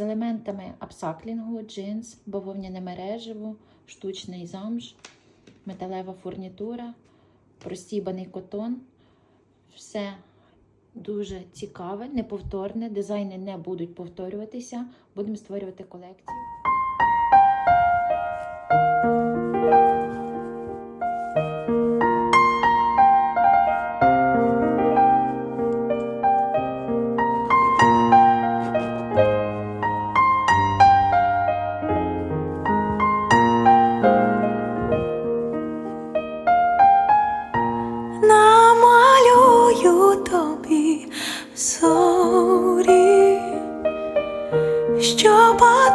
елементами апсаклінгу, джинс, бавовняне мережево, штучний замш, металева фурнітура, простібаний котон. Все дуже цікаве, неповторне. Дизайни не будуть повторюватися. Будемо створювати колекцію. дарую тобі зорі, що падають.